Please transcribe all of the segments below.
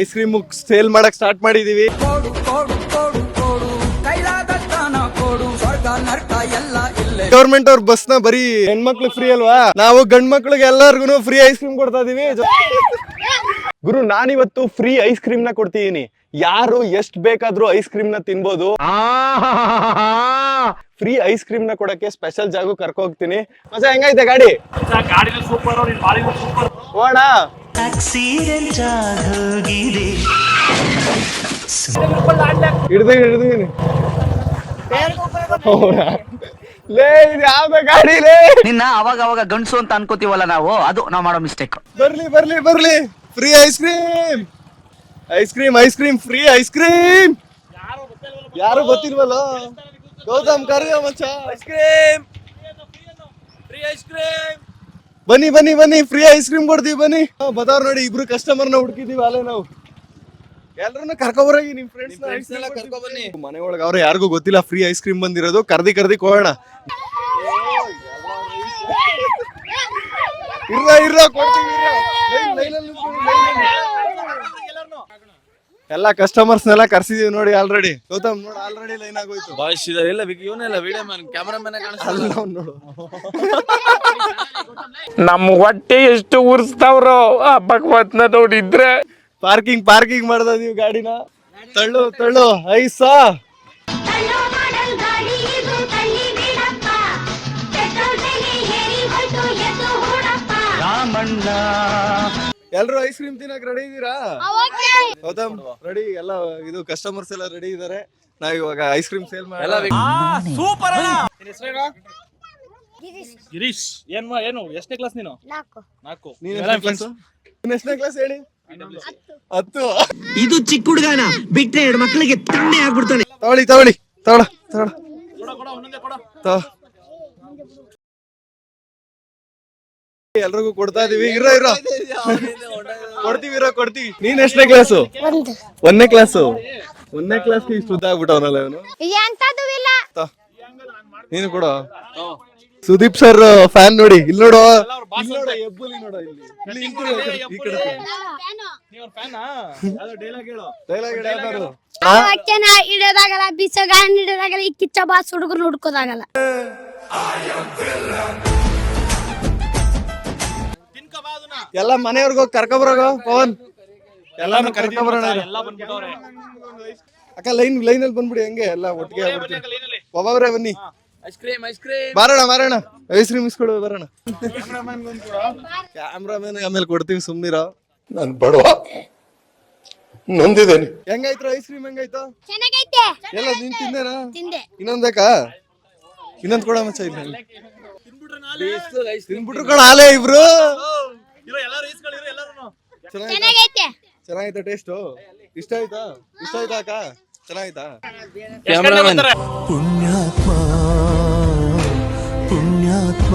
Ice cream sale ಮಾಡಕ್ start ಮಾಡಿದೀವಿ. Government ಅವ್ರ ಬಸ್ನ ಬರೀ ಹೆಣ್ಮಕ್ಳು ಫ್ರೀ ಅಲ್ವಾ? ನಾವು ಗಂಡ್ ಮಕ್ಳಿಗೆ ಎಲ್ಲಾರ್ಗು ಫ್ರೀ ಐಸ್ ಕ್ರೀಮ್ ಕೊಡ್ತಾ ಇದೀವಿ. ಗುರು ನಾನಿವತ್ತು ಫ್ರೀ ಐಸ್ ಕ್ರೀಮ್ನ ಕೊಡ್ತಿದೀನಿ. ಯಾರು ಎಷ್ಟ್ ಬೇಕಾದ್ರೂ ಐಸ್ ಕ್ರೀಮ್ನ ತಿನ್ಬೋದು. ಫ್ರೀ ಐಸ್ ಕ್ರೀಮ್ನ ಕೊಡಕ್ಕೆ ಸ್ಪೆಷಲ್ ಜಾಗ ಕರ್ಕೊ ಹೋಗ್ತೀನಿ ಮಜಾ ಹೆಂಗೈತೆ ಗಾಡಿ? ಗಾಡಿನ ಸೂಪರ್ ಸೂಪರ್ ಹೋಣ ಆಕ್ಸಿಡೆಂಟ್ ಆಗೋಗಿದೆ ಹಿಡ್ದು ಹಿಡ್ದೀನಿ ಲೇ ಇದು ಯಾವ್ದ ಗಾಡಿ ಲೇ. ನಿನ್ನ ಅವಾಗ ಅವಾಗ ಗಂಡಸು ಅಂತ ಅನ್ಕೋತೀವಲ್ಲ ನಾವು ಅದು ನಾವು ಮಾಡೋ ಮಿಸ್ಟೇಕ್ ಬರ್ಲಿ ಬರ್ಲಿ ಬರ್ಲಿ. Free ice cream ice cream ice cream free ice cream ಯಾರು ಗೊತ್ತಿಲ್ವಲ್ಲ? ಗೌತಮ್ ಕರೆಯೋ ಮಚ್ಚ. ಐಸ್ ಕ್ರೀಮ್ ಬನ್ನಿ ಬನ್ನಿ ಬನ್ನಿ ಫ್ರೀ ಐಸ್ ಕ್ರೀಮ್ ಕೊಡ್ತೀವಿ, ಬನ್ನಿ. ಬದವ್ರು ನೋಡಿ, ಇಬ್ರು ಕಸ್ಟಮರ್ನ ಹುಡುಕಿದೀವಿ ಅಲ್ಲೇ ನಾವು. ಎಲ್ರನ್ನ ಕರ್ಕೊಬರಾಗಿ ನಿಮ್ ಫ್ರೆಂಡ್ಸ್ ಬನ್ನಿ ಮನೆ ಒಳಗೆ ಅವ್ರ ಯಾರಿಗೂ ಗೊತ್ತಿಲ್ಲ ಫ್ರೀ ಐಸ್ ಕ್ರೀಮ್ ಬಂದಿರೋದು, ಕರ್ದಿ ಕರ್ದಿ ಕೋಣ ಇರ್ರ ಇರ್ರ ಕೊಡ್ತೀವಿ ಇರ್ರ. ಲೈನ್- ಲೈನಲ್ಲಿ ನಿಂತ್ಕೊಳ್ಳಿ, ಲೈನಲ್ಲಿ. ಎಲ್ಲ ಕಸ್ಟಮರ್ಸ್ ನೆಲ್ಲ ಕರ್ಸಿದೀವಿ ನೋಡಿ ಆಲ್ರೆಡಿ ಗೌತಮ್ ನೋಡಿ ಆಲ್ರೆಡಿ ಲೈನ್ ಆಗೋಯ್ತು. ಬಾಯ್ಸ್ ಇದಾರೆ. ಎಲ್ಲ ಇವನೆಲ್ಲ ವಿಡಿಯೋ ಮ್ಯಾನ್ ಕ್ಯಾಮರಾಮನ್ ಅಲ್ಲ ಅವ್ನ್ ನೋಡು. ನಮ್ಮ ಹೊಟ್ಟೆ ಎಷ್ಟು ಉರ್ಸ್ತಾವ್ರೋ ಆ ಭಗವತ್ನ ನೋಡಿದ್ರೆ. ಪಾರ್ಕಿಂಗ್ ಪಾರ್ಕಿಂಗ್ ಮಾಡ್ದ ನೀವು ಗಾಡಿನ? ತಳ್ಳು ತಳ್ಳು ಐಸಾ. ತಳ್ಳೋ ಮಾಡಲ್ ಗಾಡಿ ಇದು ತಳ್ಳಿ ಬಿಡಪ್ಪ ಪೆಟ್ರೋಲ್ ಬೆಲೆ ಏರಿ ಹೋಯ್ತು ಎದ್ದು ಹೂಡಪ್ಪ ರಾಮಣ್ಣ. ಎಲ್ರು ಐಸ್ ಕ್ರೀಮ್ ತಿನ್ನಕ್ ರೆಡಿ ಇದೀರಾ? ಗೌತಮ್ ರೆಡಿ ಎಲ್ಲ ಇದು ಕಸ್ಟಮರ್ಸ್ ಎಲ್ಲ ರೆಡಿ ಇದಾರೆ. ನಾವ್ ಇವಾಗ ಐಸ್ ಕ್ರೀಮ್ ಸೇಲ್ ಮಾಡಿ ಗಿರೀಶ್. ಏನ್ ಏನು? ಎಷ್ಟನೇ ಕ್ಲಾಸ್ ನೀನು? ನಾಲ್ಕು. ನೀನ್ ಎಷ್ಟನೇ ಕ್ಲಾಸ್ ನೀನ್ ಎಷ್ಟನೇ ಕ್ಲಾಸ್ ಹೇಳಿ? ಹತ್ತು. ಇದು ಚಿಕ್ಕ ಹುಡುಗನ ಬಿಟ್ರೆ ಎರಡು ಮಕ್ಕಳಿಗೆ ತಂದೆ ಆಗ್ಬಿಡ್ತಾನೆ. ತಗೊಳ್ಳಿ ತಗೊಳ್ಳಿ ತಗೊಳ ತಗೊಳ ಎಲ್ರಿಗೂ ಕೊಡ್ತಾ ಇದೀವಿ. ಇರೋ ಇರೋ. ಕೊಡ್ತೀವಿ ಇರೋ ಕೊಡ್ತೀವಿ. ನೀನ್ ಎಷ್ಟನೇ ಕ್ಲಾಸು ಒಂದನೇ ಕ್ಲಾಸು ಒಂದನೇ ಕ್ಲಾಸ್ ಇಷ್ಟು ಉದ್ದ ಆಗ್ಬಿಟ್ಟವನಲ್ಲ ಇವನು? ಎಂತದು ಇಲ್ಲ. ನೀನು ಕೊಡು. ಸುದೀಪ್ ಸರ್ ಫ್ಯಾನ್ ನೋಡಿ. ಇಲ್ಲಿ ನೋಡು. ಇಲ್ಲಿ ನೋಡು ಇಲ್ಲಿ. ಇಲ್ಲಿ ಈ ಕಡೆ, ಈ ಕಡೆ. ಡೈಲಾಗ್ ಯಾವ್ದಾದ್ರು. ಅಕ್ಕನ ಹಿಡಿಯೋದಾಗಲ್ಲ ಬೀಸೋಗ ಹಿಡಿಯೋದಾಗಲ್ಲ ಈ ಕಿಚ್ಚ ಬಾಸ್ ಹುಡುಗರು ಹುಡ್ಕೋದಾಗಲ್ಲ ಎಲ್ಲ ಮನೆಯವ್ರಿಗೆ ಹೋಗಿ ಕರ್ಕೊಬರೋಗ ಪವನ್? ಎಲ್ಲಾನು ಕರ್ಕೊಬರೋಣ ಎಲ್ಲ ಬಂದ್ಬಿಟ್ಟವ್ರೆ. ಅಕ್ಕ ಲೈನ್ ಲೈನ್ ಅಲ್ಲಿ ಬಂದ್ಬಿಡಿ ಹೆಂಗೆ ಎಲ್ಲ ಒಟ್ಟಿಗೆ ಆಗ್ಬಿಡ್ತೀವಿ ಒಬ್ಬೊಬ್ರೆ ಬನ್ನಿ. ಐಸ್ ಕ್ರೀಮ್ ಐಸ್ ಕ್ರೀಮ್ ಬಾರೋಣ ಬಾರೋಣ ಐಸ್ ಕ್ರೀಮ್ ಇಸ್ಕೊಡು ಬರೋಣ ಕ್ಯಾಮ್ರಾಮನ್ ಆಮೇಲೆ ಕೊಡ್ತೀವಿ ಸುಮ್ನಿರೋ. ನಾನು ಬಡವ. ನಂದಿದ್ದೇನೆ. ಹೆಂಗಾಯ್ತು ಐಸ್ ಕ್ರೀಮ್ ಹೆಂಗಾಯ್ತು? ಚೆನ್ನಾಗೈತೆ. ಎಲ್ಲ ನೀನ್ ತಿಂದೇನಾ? ತಿಂದೆ. ಇನ್ನೊಂದ್ ಬೇಕಾ? ಇನ್ನೊಂದ್ ಕೊಡ ಮಚ್ಚ ಇಲ್ಲ. ತಿನ್ಬಿಟ್ರು ಕಣ ಆಲೇ ಇಬ್ರು. ಚೆನ್ನಾಗೈತೆ. ಚೆನ್ನಾಗೈತೆ. ಟೇಸ್ಟ್ ಇಷ್ಟ ಆಯ್ತಾ? ಇಷ್ಟ ಆಯ್ತಾ ಅಕ್ಕ? ಚೆನ್ನಾಗಿತ್ತಾ ಪುಣ್ಯಾತ್ಮ ಪುಣ್ಯಾತ್ಮ.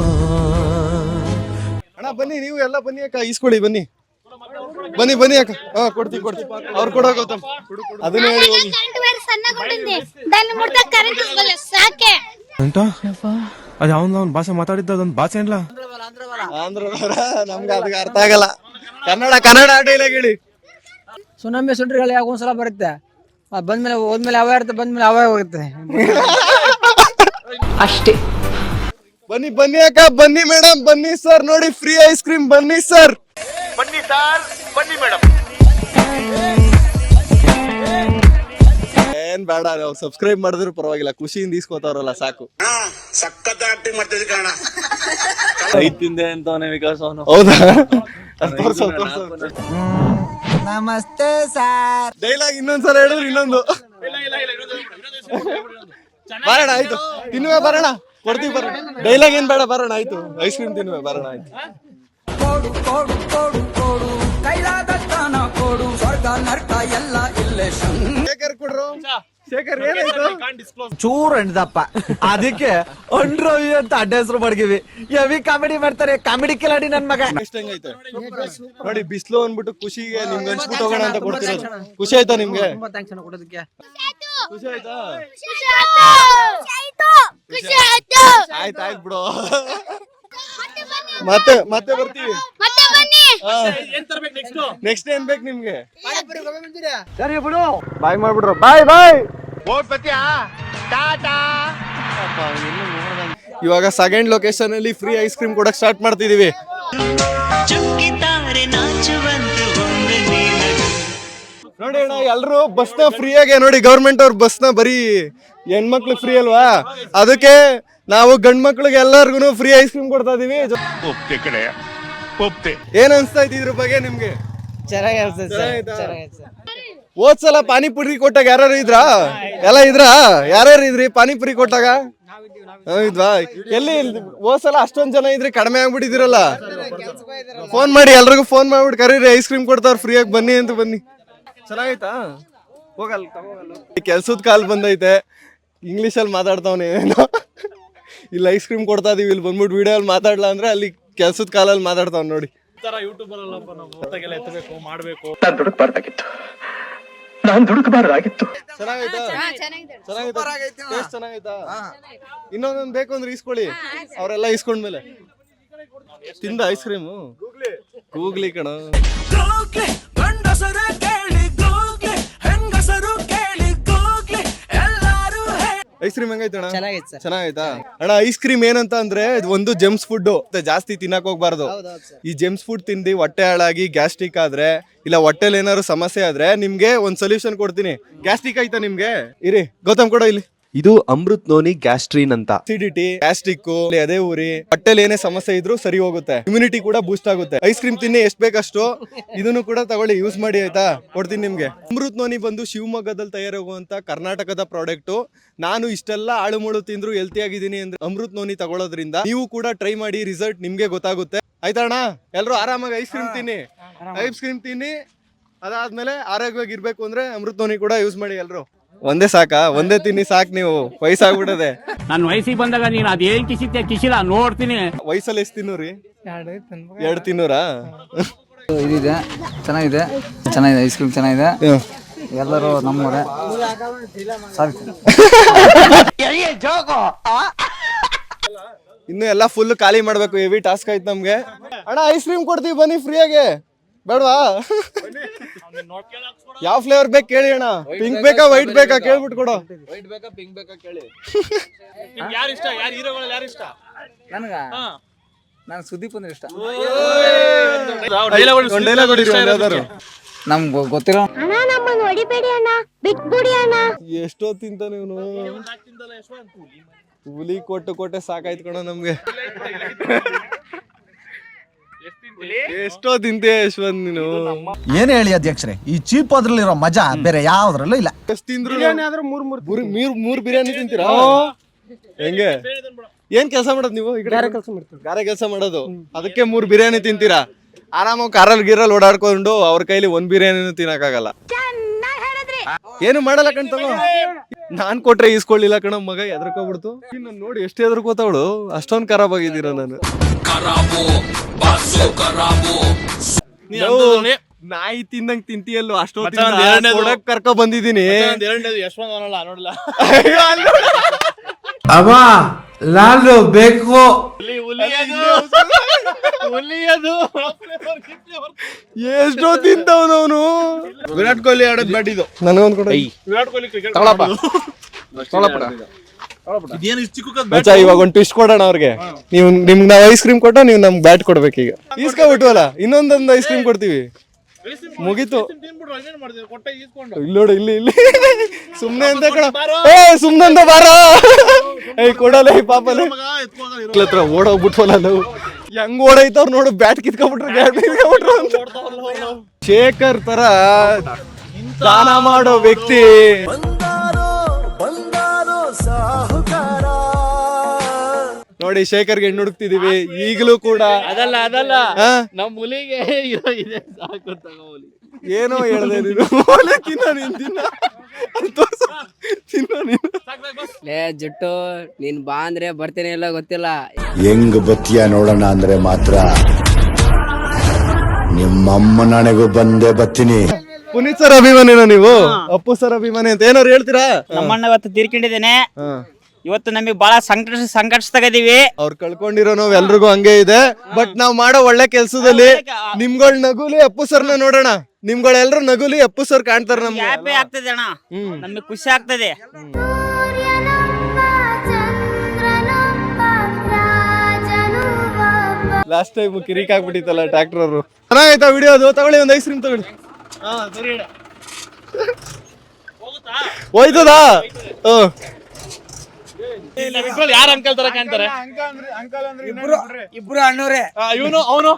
ಅಣ್ಣ ಬನ್ನಿ ನೀವು ಎಲ್ಲ ಬನ್ನಿ ಅಕ್ಕ ಇಸ್ಕೊಳ್ಳಿ ಬನ್ನಿ. ಬನ್ನಿ ಬನ್ನಿ ಅಕ್ಕ. ಹಾ ಕೊಡ್ತೀವಿ ಕೊಡ್ತೀವಿ. ಅವ್ರು ಕೊಡೋ ಗೌತಮ್. ಅದನ್ನೇ ಹೇಳಿ ಹೋಗಿ. ಅಂತ ಅದು ಅವ್ನು ಅವ್ನ ಭಾಷೆ ಮಾತಾಡಿದ್ದ ಅದೊಂದು ಭಾಷೆ ಇಲ್ಲ ಆಂಧ್ರ ನಮ್ಗೆ ಅದಕ್ಕೆ ಅರ್ಥ ಆಗಲ್ಲ. ಕನ್ನಡ ಕನ್ನಡ ಡೈಲಾಗ್ ಹೇಳಿ. ಸುನಾಮಿ ಸುಂಟ್ರಿಗಳು ಯಾವ ಒಂದ್ಸಲ ಬರುತ್ತೆ? ಅದ್ ಬಂದ್ಮೇಲೆ ಹೋದ್ಮೇಲೆ ಅವೇ ಇರುತ್ತೆ ಬಂದ್ಮೇಲೆ ಅವೇ ಹೋಗುತ್ತೆ. ಅಷ್ಟೇ. ಬನ್ನಿ ಬನ್ನಿ ಅಕ್ಕ ಬನ್ನಿ ಮೇಡಮ್ ಬನ್ನಿ ಸರ್ ನೋಡಿ ಫ್ರೀ ಐಸ್ ಕ್ರೀಮ್ ಬನ್ನಿ ಸರ್ ಬನ್ನಿ ಸರ್ ಬನ್ನಿ ಮೇಡಮ್ ಬೇಡ ನಾವು ಸಬ್ಸ್ಕ್ರೈಬ್ ಮಾಡಿದ್ರು ಪರವಾಗಿಲ್ಲ ಖುಷಿಯಿಂದ ಇಸ್ಕೋತಾವ್ರಲ್ಲ ಸಾಕು. ತಿಂದೆ ಅಂತವನೇ ವಿಕಾಸ್ ಅವನು. ಹೌದಾ. ನಮಸ್ತೆ ಸರ್. ಡೈಲಾಗ್ ಇನ್ನೊಂದ್ಸಲ ಹೇಳಿದ್ರು ಇನ್ನೊಂದು. ಬರೋಣ ಆಯ್ತು. ತಿನ್ನುವೆ ಬರೋಣ. ಕೊಡ್ತೀವಿ ಬರೋಣ. ಡೈಲಾಗ್ ಏನ್ ಬೇಡ ಬರೋಣ ಆಯ್ತು. ಐಸ್ ಕ್ರೀಮ್ ತಿನ್ನುವೆ ಬರೋಣ ಆಯ್ತು. ಕೊಡು ಕೊಡು ಕೊಡು ಕೊಡು. ಕೈಲಾದ ಕೊಡು. ಸ್ವರ್ಗ ನರ್ಕ ಎಲ್ಲ ಇಲ್ಲೇ ಶಂ ಶೇಖರ್ ಕೊಡ್ರು? ಶೇಖರ್ ಏನಾಯ್ತು? ಚೂರ್ ಎಣ್ದಪ್ಪ ಅದಕ್ಕೆ ಅಂಡ್ರವಿ ಅಂತ ಅಡ್ಡ ಹೆಸರು ಮಡಗಿವಿ ಎವಿ ಕಾಮಿಡಿ ಮಾಡ್ತಾರೆ. ಕಾಮಿಡಿ ಕಿಲಾಡಿ ನನ್ ಮಗ. ಎಷ್ಟು ಹೆಂಗೈತೆ ನೋಡಿ ಬಿಸ್ಲು ಅಂದ್ಬಿಟ್ಟು ಖುಷಿಗೆ ನಿಮ್ಗೆ ಹಂಚ್ಬಿಟ್ಟು ಹೋಗೋಣ ಅಂತ ಕೊಡ್ತಿರೋದು ಖುಷಿ ಆಯ್ತಾ ನಿಮ್ಗೆ? ತುಂಬಾ ಥ್ಯಾಂಕ್ಸ್ ಅಣ್ಣ ಕೊಡೋದಕ್ಕೆ. ಖುಷಿ ಆಯ್ತಾ? ಖುಷಿ ಆಯ್ತು. ಖುಷಿ ಆಯ್ತು. ಆಯ್ತು. ಆಯ್ತು. ಬಿಡು. ಮತ್ತೆ ಮತ್ತೆ ಬರ್ತೀವಿ. ಮತ್ತೆ ಬನ್ನಿ. ನೆಕ್ಸ್ಟ್ ಏನ್ ಬೇಕು ನಿಮ್ಗೆ? ಸರಿ ಬಿಡು. ಬಾಯ್ ಮಾಡ್ಬಿಡ್ರು ಬಾಯ್ ಬಾಯ್. ಇವಾಗ ಸೆಕೆಂಡ್ ಲೊಕೇಶನ್ ಅಲ್ಲಿ ಫ್ರೀ ಐಸ್ ಕ್ರೀಮ್ ಕೊಡಕ್ ಸ್ಟಾರ್ಟ್ ಮಾಡ್ತಿದೀವಿ. ನೋಡಿ ಅಣ್ಣ ಎಲ್ರು ಬಸ್ನ ಫ್ರೀ ಆಗಿ ನೋಡಿ ಗೌರ್ಮೆಂಟ್ ಅವ್ರ ಬಸ್ನ ಬರೀ ಹೆಣ್ಮಕ್ಳು ಫ್ರೀ ಅಲ್ವಾ? ಅದಕ್ಕೆ ನಾವು ಗಂಡ್ ಮಕ್ಳಿಗೆ ಎಲ್ಲಾರ್ಗು ಫ್ರೀ ಐಸ್ ಕ್ರೀಮ್ ಕೊಡ್ತಾ ಇದೀವಿ. ಏನ್ ಅನ್ಸ್ತಾ ಇದ್ರ ಬಗ್ಗೆ ನಿಮ್ಗೆ? ಚೆನ್ನಾಗಾಯ್ತಾ? ಹೋದ್ಸಲ ಪಾನಿಪುರಿ ಕೊಟ್ಟಾಗ ಯಾರು ಇದ್ರಾ? ಎಲ್ಲ ಇದ್ರಾ? ಯಾರ್ಯಾರು ಇದ್ರಿ ಪಾನಿಪುರಿ ಕೊಟ್ಟಾಗ? ಇದ್ವಾ? ಎಲ್ಲಿ ಹೋದ್ಸಲ ಅಷ್ಟೊಂದ್ ಜನ ಇದ್ರಿ ಕಡಿಮೆ ಆಗ್ಬಿಟ್ಟಿದಿರಲ್ಲ ಫೋನ್ ಮಾಡಿ ಎಲ್ರಿಗೂ ಫೋನ್ ಮಾಡ್ಬಿಟ್ಟು ಕರೀರಿ ಐಸ್ ಕ್ರೀಮ್ ಕೊಡ್ತಾವ್ರ ಫ್ರೀ ಆಗಿ ಬನ್ನಿ ಅಂತ ಬನ್ನಿ. ಚೆನ್ನಾಗೈತಾ? ಹೋಗಲ್ಲ ಕೆಲ್ಸದ ಕಾಲ್ ಬಂದೈತೆ. ಇಂಗ್ಲೀಷಲ್ಲಿ ಮಾತಾಡ್ತಾವನೆ ಏನೋ. ಇಲ್ಲಿ ಐಸ್ ಕ್ರೀಮ್ ಕೊಡ್ತಾ ಇದೀವಿ ಇಲ್ಲಿ ಬಂದ್ಬಿಟ್ಟು ವಿಡಿಯೋ ಅಲ್ಲಿ ಮಾತಾಡ್ಲಾ ಅಂದ್ರೆ ಅಲ್ಲಿ ಕೆಲ್ಸದ ಕಾಲಲ್ಲಿ ಮಾತಾಡ್ತಾವ್ ನೋಡಿ. ಚೆನ್ನಾಗೈತಾ? ಚೆನ್ನಾಗೈತಾ? Taste ಚೆನ್ನಾಗೈತಾ? ಇನ್ನೊಂದೊಂದ್ ಬೇಕು ಅಂದ್ರೆ ಇಸ್ಕೊಳ್ಳಿ ಅವರೆಲ್ಲ ಇಸ್ಕೊಂಡ್ಮೇಲೆ ತಿಂದ ಐಸ್ ಕ್ರೀಮು? ಕೂಗ್ಲಿ ಕಣ. ಐಸ್ ಕ್ರೀಮ್ ಹೆಂಗೈತೆ ಅಣ್ಣ ಚೆನ್ನಾಗೈತಾ? ಅಣ್ಣ ಐಸ್ ಕ್ರೀಮ್ ಏನಂತ ಅಂದ್ರೆ ಇದು ಒಂದು ಜೆಮ್ಸ್ ಫುಡ್ ಜಾಸ್ತಿ ತಿನ್ನಕ್ ಹೋಗ್ಬಾರ್ದು. ಈ ಜೆಮ್ಸ್ ಫುಡ್ ತಿಂದು ಹೊಟ್ಟೆ ಹಾಳಾಗಿ ಗ್ಯಾಸ್ಟ್ರಿಕ್ ಆದ್ರೆ ಇಲ್ಲ ಹೊಟ್ಟೆಲ್ ಏನಾದ್ರು ಸಮಸ್ಯೆ ಆದ್ರೆ ನಿಮ್ಗೆ ಒಂದ್ ಸೊಲ್ಯೂಷನ್ ಕೊಡ್ತೀನಿ. ಗ್ಯಾಸ್ಟ್ರಿಕ್ ಆಯ್ತಾ ನಿಮ್ಗೆ? ಇರಿ ಗೌತಮ್ ಕೂಡ ಇಲ್ಲಿ. ಇದು ಅಮೃತ್ ನೋನಿ ಗ್ಯಾಸ್ಟ್ರಿನ್ ಅಂತ. ಅಸಿಡಿಟಿ ಗ್ಯಾಸ್ಟ್ರಿಕ್ ಅದೇ ಊರಿ. ಹೊಟ್ಟೆಲ್ ಏನೇ ಸಮಸ್ಯೆ ಇದ್ರೂ ಸರಿ ಹೋಗುತ್ತೆ. ಇಮ್ಯುನಿಟಿ ಕೂಡ ಬೂಸ್ಟ್ ಆಗುತ್ತೆ. ಐಸ್ ಕ್ರೀಮ್ ತಿನ್ನಿ ಎಷ್ಟ್ ಬೇಕಷ್ಟು? ಇದನ್ನು ಕೂಡ ತಗೊಳ್ಳಿ ಯೂಸ್ ಮಾಡಿ ಆಯ್ತಾ? ಕೊಡ್ತೀನಿ ನಿಮ್ಗೆ. ಅಮೃತ್ ನೋನಿ ಬಂದು ಶಿವಮೊಗ್ಗದಲ್ಲಿ ತಯಾರಾಗುವಂತ ಕರ್ನಾಟಕದ ಪ್ರಾಡಕ್ಟ್ ನಾನು ಇಷ್ಟೆಲ್ಲ ಆಳು ಮುಳು ತಿಂದ್ರು ಹೆಲ್ತಿ ಆಗಿದ್ದೀನಿ ಅಂದ್ರೆ ಅಮೃತ್ ನೋನಿ ತಗೊಳ್ಳೋದ್ರಿಂದ ನೀವು ಕೂಡ ಟ್ರೈ ಮಾಡಿ ರಿಸಲ್ಟ್ ನಿಮ್ಗೆ ಗೊತ್ತಾಗುತ್ತೆ. ಆಯ್ತಾ ಅಣ್ಣ? ಎಲ್ರು ಆರಾಮಾಗಿ ಐಸ್ ಕ್ರೀಮ್ ತಿನ್ನಿ? ಐಸ್ ಕ್ರೀಮ್ ತಿನ್ನಿ ಅದಾದ್ಮೇಲೆ ಆರೋಗ್ಯವಾಗಿ ಇರ್ಬೇಕು ಅಂದ್ರೆ ಅಮೃತ್ ನೋನಿ ಕೂಡ ಯೂಸ್ ಮಾಡಿ ಎಲ್ರು. ಒಂದೇ ಸಾಕಾ? ಒಂದೇ ತಿನ್ನಿ ಸಾಕ್ ನೀವು. ವಯಸ್ಸಾಗ್ಬಿಡದೆ. ನನ್ನ ವಯಸ್ಸಿಗೆ ಬಂದಾಗ ನೀನು ಅದೇನ್ ಕಿಸಿತ್ಯ ಕಿಸಿಲ್ಲ ನೋಡ್ತೀನಿ. ವಯಸ್ಸಲ್ಲಿ ಎಷ್ಟು ತಿನ್ನೂರಿ? ಎರಡು ತಿನ್ನೂರಾ? ಇದಿದೆ ಚೆನ್ನಾಗಿದೆ. ಚೆನ್ನಾಗಿದೆ ಐಸ್ ಕ್ರೀಮ್ ಚೆನ್ನಾಗಿದೆ. ಎಲ್ಲರೂ ನಮ್ಮೂರೇ. ಇನ್ನು ಎಲ್ಲ ಫುಲ್ ಖಾಲಿ ಮಾಡ್ಬೇಕು ಹೆವಿ ಟಾಸ್ಕ್ ಆಯ್ತು ನಮ್ಗೆ. ಅಣ್ಣ ಐಸ್ ಕ್ರೀಮ್ ಕೊಡ್ತೀವಿ ಬನ್ನಿ ಫ್ರೀಯಾಗೆ ಬೇಡವಾ? ಯಾವ ಫ್ಲೇವರ್ ಬೇಕು ಕೇಳಿ ಅಣ್ಣ. ಪಿಂಕ್ ಬೇಕಾ ವೈಟ್ ಬೇಕಾ? ಕೇಳ್ಬಿಟ್ಟು ಕೊಡು. ವೈಟ್ ಬೇಕಾ ಪಿಂಕ್ ಬೇಕಾ ಕೇಳಿ. ಇಷ್ಟ? ಯಾರು ಸುದೀಪ್ ಯಾರು ಇಷ್ಟ? ನನಗ? ನಾನು ಸುದೀಪ್ ಅಂದ್ರೆ ಇಷ್ಟ. ನಮ್ಗೆ ಗೊತ್ತಿರೋ ಅಣ್ಣ ನಮ್ಮನ್ನ ಹೊಡಿಬೇಡಿ ಅಣ್ಣ. ಬಿಟ್ಬಿಡಿ ಅಣ್ಣ. ಎಷ್ಟೋ ತಿಂತಾನೆ ಇವನು ಹುಲಿ ಕೊಟ್ಟು ಕೊಟ್ಟೆ ಸಾಕಾಯ್ತು ಕಣ ನಮ್ಗೆ. ಎಷ್ಟೋ ತಿಂತೆ ಯಶವಂತ್ ನೀನು? ಏನ್ ಹೇಳಿ ಅಧ್ಯಕ್ಷರೇ ಈ ಚೀಪ್ ಅದ್ರಲ್ಲಿರೋ ಮಜಾ ಬೇರೆ ಯಾವ್ದ್ರಲ್ಲೂ ಇಲ್ಲ. ಎಷ್ಟ್ ತಿಂದ್ರು ಮೂರ್ ಮೂರ್ ಮೂರ್ ಬಿರಿಯಾನಿ ತಿಂತೀರಾ? ಹೆಂಗೆ? ಏನ್ ಕೆಲಸ ಮಾಡೋದು ನೀವು ಈ ಕಡೆ? ಗಾರೆ ಕೆಲಸ ಮಾಡೋದು? ಅದಕ್ಕೆ ಮೂರ್ ಬಿರಿಯಾನಿ ತಿಂತೀರಾ? ಆರಾಮಾಗಿ ಕಾರಲ್ಲಿ ಗಿರಲ್ಲಿ ಓಡಾಡ್ಕೊಂಡು ಅವ್ರ ಕೈಲಿ ಒಂದ್ ಬಿರಿಯಾನಿನೂ ತಿನ್ನಕ್ಕಾಗಲ್ಲ. ಚೆನ್ನಾಗಿ ಹೇಳಿದ್ರಿ. ಏನು ಮಾಡಲ್ಲ ಕಣ್ ತಗೋ. ನಾನ್ ಕೊಟ್ರೆ ಈಸ್ಕೊಳ್ಳಿಲ್ಲ ಕಣ ಮಗ ಎದ್ರಕೋಬಿಡ್ತು ಇನ್ನು ನೋಡಿ ಎಷ್ಟು ಎದ್ರಕೋತಾವಳು ಅಷ್ಟೊಂದು ಖರಾಬ್ ಆಗಿದ್ದೀರಾ ನಾನು. ನಾವು ನಾಯಿ ತಿಂದಂಗ್ ತಿಂತಿಯಲ್ಲೋ ಅಷ್ಟೊತ್ತಿಂದ ಕೊಡಕ್ ಕರ್ಕೊ ಬಂದಿದ್ದೀನಿ. ಯಶವಂತ್ ಅವನಲ್ಲ ನೋಡಲ್ಲ. ಅಯ್ಯೋ, ಅಲ್ಲ. ಅಮ್ಮ ನಾನು ಬೇಕು. ಎಷ್ಟೋ ತಿಂತವನವನು ವಿರಾಟ್ ಕೊಹ್ಲಿ ಆಡೋದ್ ಬ್ಯಾಟ್ ಇದು ನನಗೊಂದು ಕೊಡ. ವಿರಾಟ್ ಕೊಹ್ಲಿ ಕ್ರಿಕೆಟ್ ಇದೇನು ಇಷ್ಟು ಮಚ್ಚ ಇವಾಗ ಒಂದು ಟ್ವಿಸ್ಟ್ ಕೊಡೋಣ ಅವ್ರಿಗೆ. ನೀವು ನಿಮ್ಗೆ ನಾವ್ ಐಸ್ ಕ್ರೀಮ್ ಕೊಟ್ಟ ನೀವು ನಮ್ಗೆ ಬ್ಯಾಟ್ ಕೊಡ್ಬೇಕು ಈಗ. ಈಸ್ಕೊಬಿಟ್ವಲ್ಲ ಇನ್ನೊಂದೊಂದು ಐಸ್ ಕ್ರೀಮ್ ಕೊಡ್ತೀವಿ. ಮುಗೀತು. ಇಲ್ಲೋಡು ಇಲ್ಲಿ ನೋಡು ಇಲ್ಲಿ ಇಲ್ಲಿ. ಸುಮ್ನೆ ಅಂತ ಕಣ. ಏ ಸುಮ್ನೆ ಅಂತ ಬಾರ. ಏಯ್ ಕೊಡಲ್ಲ ಈ ಪಾಪಲ್ಲ. ಹತ್ರ ಓಡೋಗ್ಬಿಟ್ವಲ್ಲ ನಾವು. ಹೆಂಗ್ ಓಡೈತವ್ರು ನೋಡು ಬ್ಯಾಟ್ ಕಿತ್ಕೊಬಿಟ್ರು ಬ್ಯಾಟ್ ಕಿತ್ಕೊಬಿಟ್ರು ಅಂತ. ಶೇಖರ್ ತರ ದಾನ ಮಾಡೋ ವ್ಯಕ್ತಿ. ನೋಡಿ ಶೇಖರ್ಗೆ ಹೆಣ್ಣು ಹುಡುಕ್ತಿದೀವಿ ಈಗಲೂ ಕೂಡ. ಅದಲ್ಲ ಅದಲ್ಲ. ಹಾ? ನಮ್ ಹುಲಿಗೆ ಇರೋ ಇದೆ ಸಾಕು ತಗೋ ಹುಲಿ. ಏನೋ ಹೇಳ್ದೆ ನೀನು. ತಿನ್ನ ನೀನ್ ತಿನ್ನ. ಅಲ್ಲ್ ತೋರ್ಸು. ತಿನ್ನ ನೀನು. ಲೇ ಜುಟ್ಟು ನೀನ್ ಬಾ ಅಂದ್ರೆ ಬರ್ತೇನೆ ಇಲ್ಲ ಗೊತ್ತಿಲ್ಲ. ಹೆಂಗ್ ಬತ್ತಿಯ ನೋಡೋಣ ಅಂದ್ರೆ ಮಾತ್ರ ನಿಮ್ಮಮ್ಮ ನನಗೂ ಬಂದೇ ಬತ್ತೀನಿ ಪುನೀತ್ ಸರ್ ಅಭಿಮಾನಿನ ನೀವು? ಅಪ್ಪು ಸರ್ ಅಭಿಮಾನಿ ಅಂತ ಏನಾರು ಹೇಳ್ತೀರಾ? ನಮ್ಮಣ್ಣ ಇವತ್ತು ತೀರ್ಕೊಂಡಿದ್ದೇನೆ. ಇವತ್ತು ನಮಗೆ ಬಹಳ ಸಂಕಟ ಸಂಕಟದಾಗಿದೀವಿ ಅವ್ರು ಕಳ್ಕೊಂಡಿರೋ ನೋವು ಎಲ್ರಿಗೂ ಹಂಗೆ ಇದೆ. ಬಟ್ ನಾವ್ ಮಾಡೋ ಒಳ್ಳೆ ಕೆಲ್ಸದಲ್ಲಿ ನಿಮ್ಗಳ್ ನಗುಲಿ ಅಪ್ಪು ಸರ್ನ ನೋಡೋಣ. ನಿಮ್ಗಳೆಲ್ರು ನಗುಲಿ ಅಪ್ಪು ಸರ್ ಕಾಣ್ತಾರ ನಮ್ಗೆ. ಹ್ಯಾಪಿ ಆಗ್ತದೆ ಅಣ್ಣ? ನಮಗೆ ಖುಷಿ ಆಗ್ತದೆ. ಲಾಸ್ಟ್ ಟೈಮ್ ಕಿರಿಕ್ ಆಗ್ಬಿಟ್ಟಿತ್ತಲ್ಲ ಟ್ರಾಕ್ಟರ್ ಅವರು. ಚೆನ್ನಾಗಾಯ್ತಾ ವಿಡಿಯೋ ಅದು? ತಗೊಳ್ಳಿ ಒಂದು ಐಸ್ ಕ್ರೀಮ್ ತಗೊಳ್ಳಿ. ಹೋಯ್ತದಾ? ಹ್ಮ್ ಯಾರು ಅಂಕಲ್ ತರ ಕಾಣ್ತಾರೆ? ಇಬ್ರು ಅಣ್ಣವ್ರೆ. ಇವನು ಅವನು?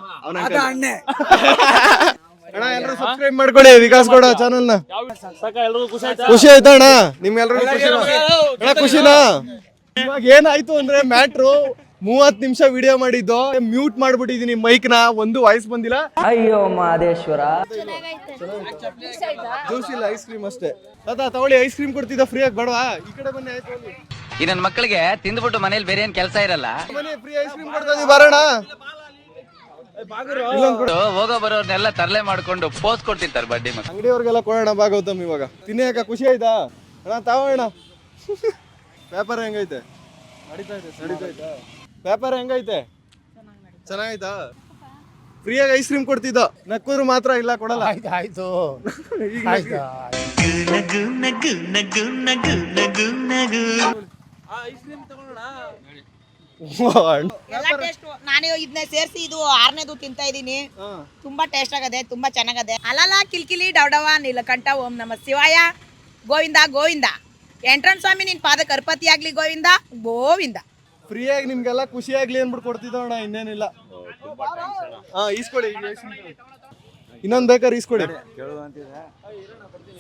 ಅಣ್ಣೆ. ಅಣ್ಣ ಎಲ್ಲರೂ ಸಬ್ಸ್ಕ್ರೈಬ್ ಮಾಡ್ಕೊಳ್ಳಿ ವಿಕಾಸ್ ಗೌಡ ಚಾನಲ್ನ. ಖುಷಿ ಆಯ್ತಾ? ಖುಷಿ ಆಯ್ತಾ ಅಣ್ಣ? ನಿಮ್ಗೆಲ್ರಿಗೂ ಖುಷಿನಾ ಅಣ್ಣ ಖುಷಿನಾ? ಇವಾಗ ಏನಾಯ್ತು ಅಂದ್ರೆ ಮ್ಯಾಟ್ರು ಮೂವತ್ ನಿಮಿಷ ವಿಡಿಯೋ ಮಾಡಿದ್ದು. ಮ್ಯೂಟ್ ಮಾಡ್ಬಿಟ್ಟಿದೀನಿ ಮೈಕ್ನ. ಒಂದು ವಾಯ್ಸ್ ಬಂದಿಲ್ಲ. ಅಯ್ಯೋ ಮಹದೇಶ್ವರ. ಜ್ಯೂಸ್ ಇಲ್ಲ ಐಸ್ ಕ್ರೀಮ್ ಅಷ್ಟೇ. ತಾತ ತಗೊಳ್ಳಿ ಐಸ್ ಕ್ರೀಮ್ ಕೊಡ್ತಿದ್ದ ಫ್ರೀ ಆಗಿ ಬಡವಾ? ಈ ಕಡೆ ಬನ್ನಿ ಆಯ್ತು. ಈ ನನ್ನ ಮಕ್ಕಳಿಗೆ ತಿಂದ್ಬಿಟ್ಟು ಮನೇಲಿ ಬೇರೆ ಏನ್ ಕೆಲಸ ಇರಲ್ಲ. ಬನ್ನಿ ಫ್ರೀ ಐಸ್ ಕ್ರೀಮ್ ಕೊಡ್ತಾ ಇದೀವಿ ಬರೋಣ. ಹೋಗೋ ಬರೋರ್ನೆಲ್ಲ ತರಲೆ ಮಾಡ್ಕೊಂಡು ಪೋಸ್ ಕೊಡ್ತಿರ್ತಾರೆ ಬಡ್ಡಿ ಮಕ್ಕಳು ಅಂಗಡಿಯವ್ರಿಗೆಲ್ಲ ಕೊಡೋಣ ಬಾ ಗೌತಮ್ ಇವಾಗ. ತಿನ್ನ ಖುಷಿ ಆಯ್ತಾ? ಅಣ್ಣ ತಾವಣ್ಣ. ವ್ಯಾಪಾರ ಹೆಂಗೈತೆ? ನಡೀತಾ ಇದೆ ನಡೀತಾ ವ್ಯಾಪಾರ ಹೆಂಗೈತೆ? ಚೆನ್ನಾಗೈತಾ? ಫ್ರೀಯಾಗಿ ಐಸ್ ಕ್ರೀಮ್ ಕೊಡ್ತಿದ್ದ. ನಕ್ಕೂರು ಮಾತ್ರ ಇಲ್ಲ ಕೊಡಲ್ಲ. ಆಯ್ತು ಈಗ ನಗು. ಕ್ರೀಮ್ ತಗೋಣ ಎಲ್ಲ ಟೇಸ್ಟ್ ನಾನು ಇದನ್ನ ಸೇರಿಸಿ ಇದು ಆರನೇದು ತಿಂತಾ ಇದ್ದೀನಿ ಹಾ. ತುಂಬಾ ಟೇಸ್ಟ್ ಆಗದೆ ತುಂಬಾ ಚೆನ್ನಾಗದೆ. ಅಲಲ ಕಿಲ್ಕಿಲಿ ಡವಡವ ನೀಲಕಂಠ ಓಂ ನಮ ಶಿವಾಯ. ಗೋವಿಂದ ಗೋವಿಂದ. ಎಂಟ್ರನ್ ಸ್ವಾಮಿ ನಿನ್ ಪಾದ ಕರ್ಪತಿ ಆಗ್ಲಿ ಗೋವಿಂದ. ಗೋವಿಂದ. ಫ್ರೀಯಾಗಿ ನಿಮ್ಗೆಲ್ಲ ಖುಷಿ ಆಗ್ಲಿ ಅನ್ಬಿಟ್ಟು ಕೊಡ್ತಿದ್ದೋಣ ಇನ್ನೇನಿಲ್ಲ. ಹಾ ಈಸ್ಕೊಡಿ ಇನ್ನೊಂದ್ ಬೇಕಾದ್ರೆ ಈಸ್ಕೊಡಿ.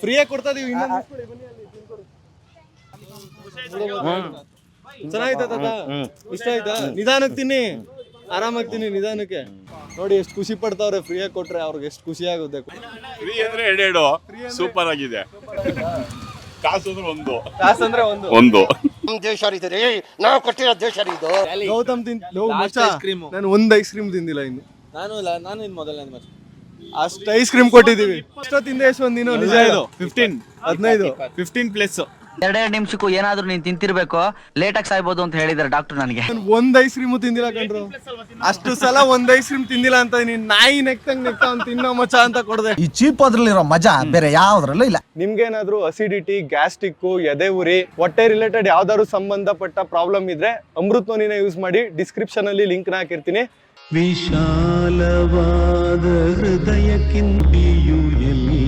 ಫ್ರೀಯಾಗಿ ಕೊಡ್ತಾ ಇದೀವಿ ಇನ್ನೊಂದು. ಚೆನ್ನಾಯ್ತಾ ತಾತ? ಇಷ್ಟ ಆಯ್ತಾ? ನಿಧಾನಕ್ಕೆ ತಿನ್ನಿ. ಆರಾಮಾಗಿ ತಿನ್ನಿ ನಿಧಾನಕ್ಕೆ. ನೋಡಿ ಎಷ್ಟು ಖುಷಿ ಪಡ್ತಾವ್ರೆ ಫ್ರೀಯಾಗಿ ಕೊಟ್ರೆ ಅವ್ರಿಗೆ ಎಷ್ಟು ಖುಷಿ ಆಗುತ್ತೆ. ಫ್ರೀ ಅಂದ್ರೆ ಎರಡೆರಡು. ಸೂಪರ್ ಆಗಿದೆ. ಕಾಸು ಅಂದ್ರೆ ಒಂದು. ಕಾಸು ಅಂದ್ರೆ ಒಂದು. ಒಂದು. ಗೌತಮ್ ತಿನ್ ಮಚ್ಚ, ನಾನು ಒಂದ್ ಐಸ್ ಕ್ರೀಮ್ ತಿಂದಿಲ್ಲ ಇನ್ನು. ನಾನು ನಾನು ಇನ್ ಮೊದಲನೇ ಮತ್ತೆ ಅಷ್ಟು ಐಸ್ ಕ್ರೀಮ್ ಕೊಟ್ಟಿದೀವಿ ಅಷ್ಟೊತ್ತಿಂದ ತಿಂದೆ ಒಂದಿನ ನೀನು ನಿಜ ಇದು ಫಿಫ್ಟೀನ್ ಹದಿನೈದು. ಫಿಫ್ಟೀನ್ ಪ್ಲಸ್ ಎರಡೆರಡು ನಿಮಿಷಕ್ಕೂ ಏನಾದ್ರೂ ನೀನ್ ತಿಂತಿರ್ಬೇಕು ಲೇಟ್ ಆಗಿ ಸಾಯ್ಬೋದು ಅಂತ ಹೇಳಿದಾರೆ ಡಾಕ್ಟರ್ ನನಗೆ. ನಾನು ಒಂದ್ ಐಸ್ ಕ್ರೀಮ್ ತಿಂದಿಲ್ಲ ಕಣ್ರು. ಅಷ್ಟು ಸಲ ಒಂದ್ ಐಸ್ ಕ್ರೀಮ್ ತಿಂದಿಲ್ಲ ಅಂತ ನೀನ್ ನಾಯಿ ನೆಕ್ತಂಗ್ ನೆಕ್ತ ಅಂತ ತಿನ್ನೋ ಮಚ ಅಂತ ಕೊಡದೆ. ಈ ಚೀಪ್ ಅದ್ರಲ್ಲಿರೋ ಮಜಾ ಬೇರೆ ಯಾವ್ದ್ರಲ್ಲೂ ಇಲ್ಲ. ನಿಮ್ಗೇನಾದ್ರೂ ಅಸಿಡಿಟಿ ಗ್ಯಾಸ್ಟ್ರಿಕ್ ಎದೆ ಉರಿ ಹೊಟ್ಟೆ ರಿಲೇಟೆಡ್ ಯಾವ್ದಾದ್ರು ಸಂಬಂಧಪಟ್ಟ ಪ್ರಾಬ್ಲಮ್ ಇದ್ರೆ ಅಮೃತ್ ನೋನಿನ ಯೂಸ್ ಮಾಡಿ ಡಿಸ್ಕ್ರಿಪ್ಷನ್ ಅಲ್ಲಿ ಲಿಂಕ್ನ ಹಾಕಿರ್ತೀನಿ. ವಿಶಾಲವಾದ ಹೃದಯಕ್ಕಿಂತ ಎಲ್ಲಿ